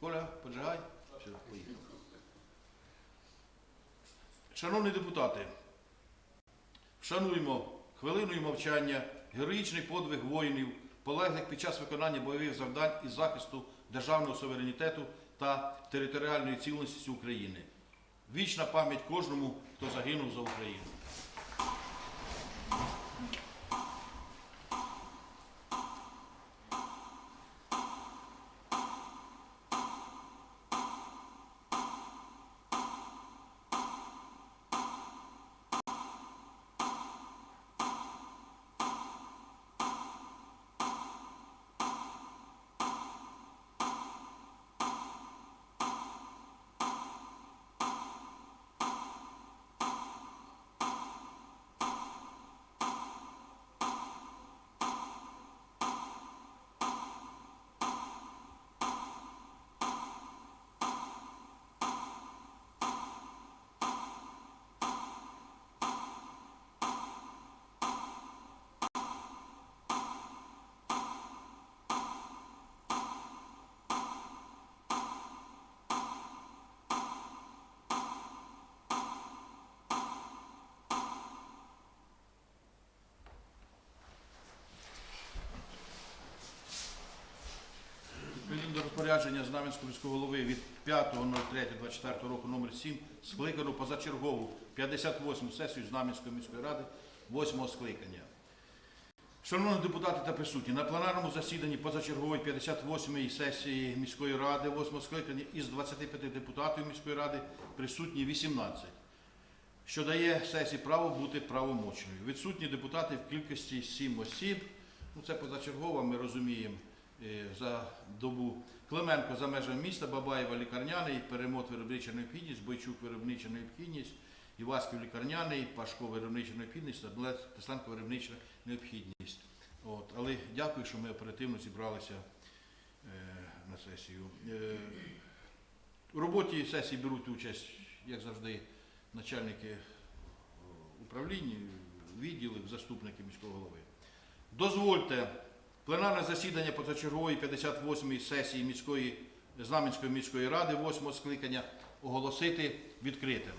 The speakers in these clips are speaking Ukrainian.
Коля, поджигай. Все. Шановні депутати, вшануємо хвилиною мовчання героїчний подвиг воїнів, полеглих під час виконання бойових завдань із захисту державного суверенітету та територіальної цілісності України. Вічна пам'ять кожному, хто загинув за Україну. Розпорядження Знам'янського міського голови від 5.03.24 року номер 7 скликано позачергову 58 сесію Знам'янської міської ради 8 скликання. Шановні депутати та присутні, на пленарному засіданні позачергової 58-ї сесії міської ради 8 скликання із 25 депутатів міської ради присутні 18, що дає сесії право бути правомочною. Відсутні депутати в кількості 7 осіб. Ну, це позачергова, ми розуміємо за добу. Клименко за межами міста, Бабаєва лікарняний, Перемот виробнича необхідність, Бойчук виробнича необхідність, Іваськів лікарняний, Пашко виробнича необхідність, Тесленко виробнича необхідність. От. Але дякую, що ми оперативно зібралися е, на сесію. Е, у роботі сесії беруть участь, як завжди, начальники е, управлінь, відділів, заступники міського голови. Дозвольте пленарне засідання позачергової 58-ї сесії міської Знам'янської міської ради 8 скликання оголосити відкритим.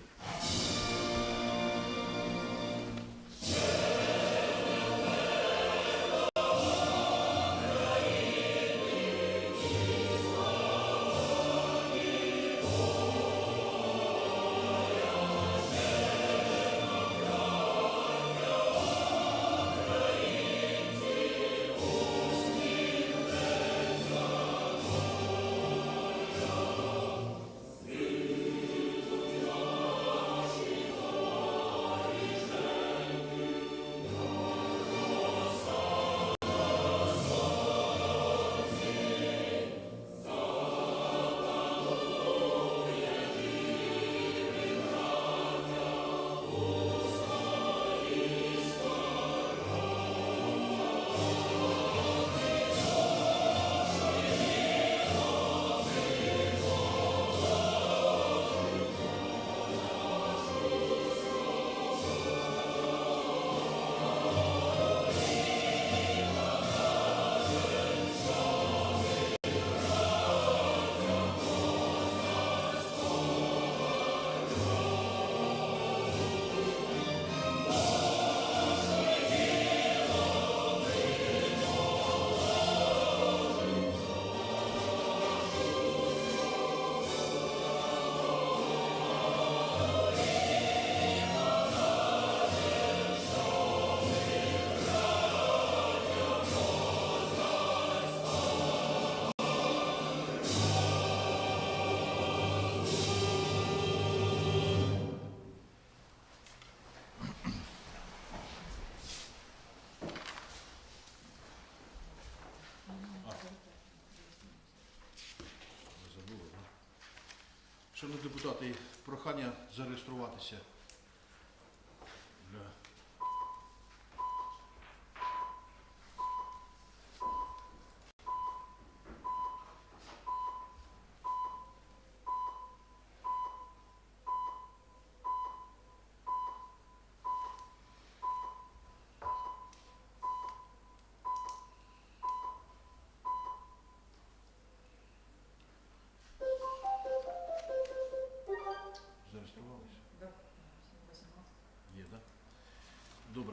Шановні депутати, прохання зареєструватися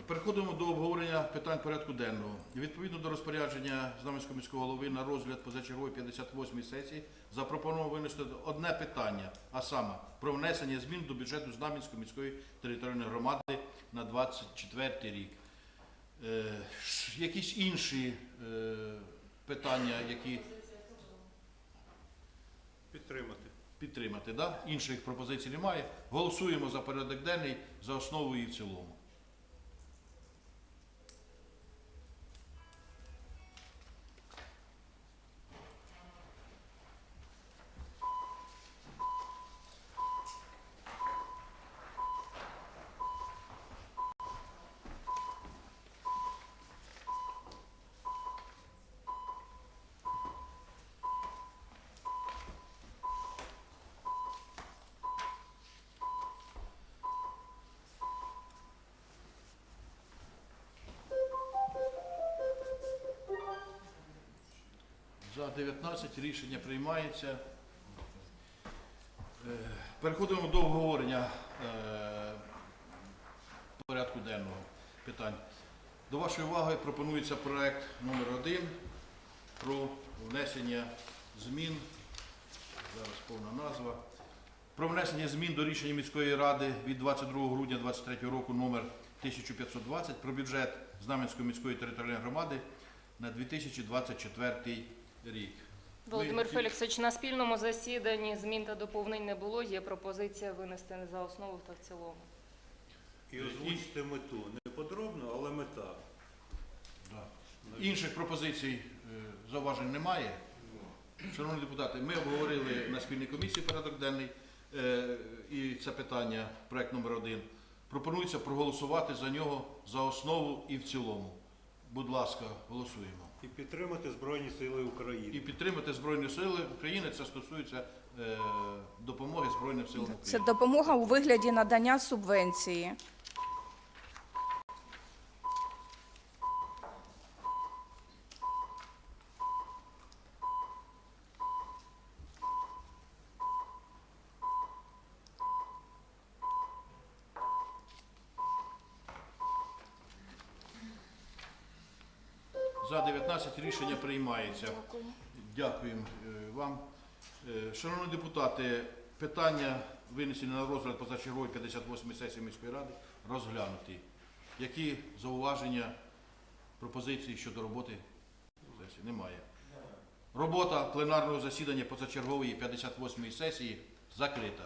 Переходимо до обговорення питань порядку денного. Відповідно до розпорядження Знам'янського міського голови на розгляд позачергової 58-ї сесії запропоновано винести одне питання, а саме про внесення змін до бюджету Знам'янської міської територіальної громади на 24 рік. Е, якісь інші е, питання, які Підтримати. підтримати, да? інших пропозицій немає. Голосуємо за порядок денний за основу і в цілому. За 19 рішення приймається. Е, Переходимо до обговорення е, порядку денного питань. До вашої уваги пропонується проект номер 1 про внесення змін. Зараз повна назва. Про внесення змін до рішення міської ради від 22 грудня 2023 року номер 1520 про бюджет Знам'янської міської територіальної громади на 2024 рік. Володимир Феліксович, на спільному засіданні змін та доповнень не було. Є пропозиція винести за основу та в цілому. І озвучити мету. Не подробно, але мета. Да. Інших пропозицій, е, зауважень немає. Шановні депутати, ми обговорили на спільній комісії порядок денний е, і це питання, проект номер один. Пропонується проголосувати за нього за основу і в цілому. Будь ласка, голосуємо. І підтримати Збройні Сили України. І підтримати Збройні Сили України. Це стосується е, допомоги Збройним силам Це допомога у вигляді надання субвенції. За 19 рішення приймається. Дякуємо е, вам. Е, Шановні депутати, питання винесені на розгляд позачергової 58 сесії міської ради розглянуті. Які зауваження, пропозиції щодо роботи сесії? Немає. Робота пленарного засідання позачергової 58 сесії закрита.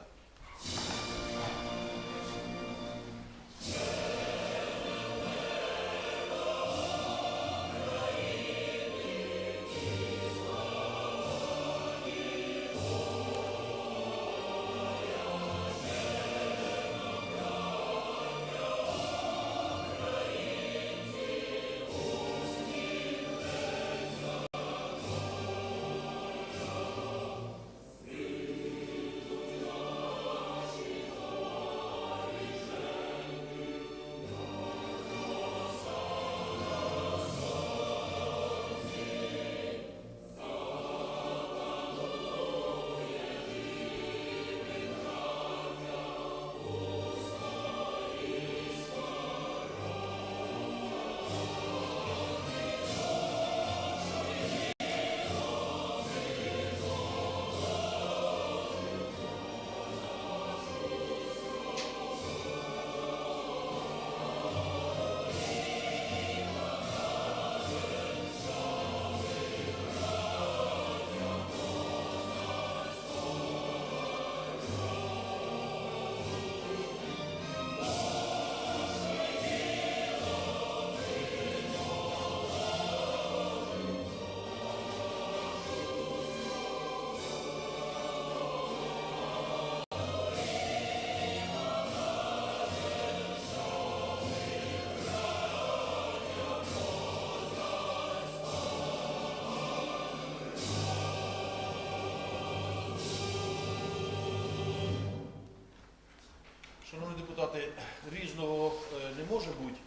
Депутати, різного е, не може бути.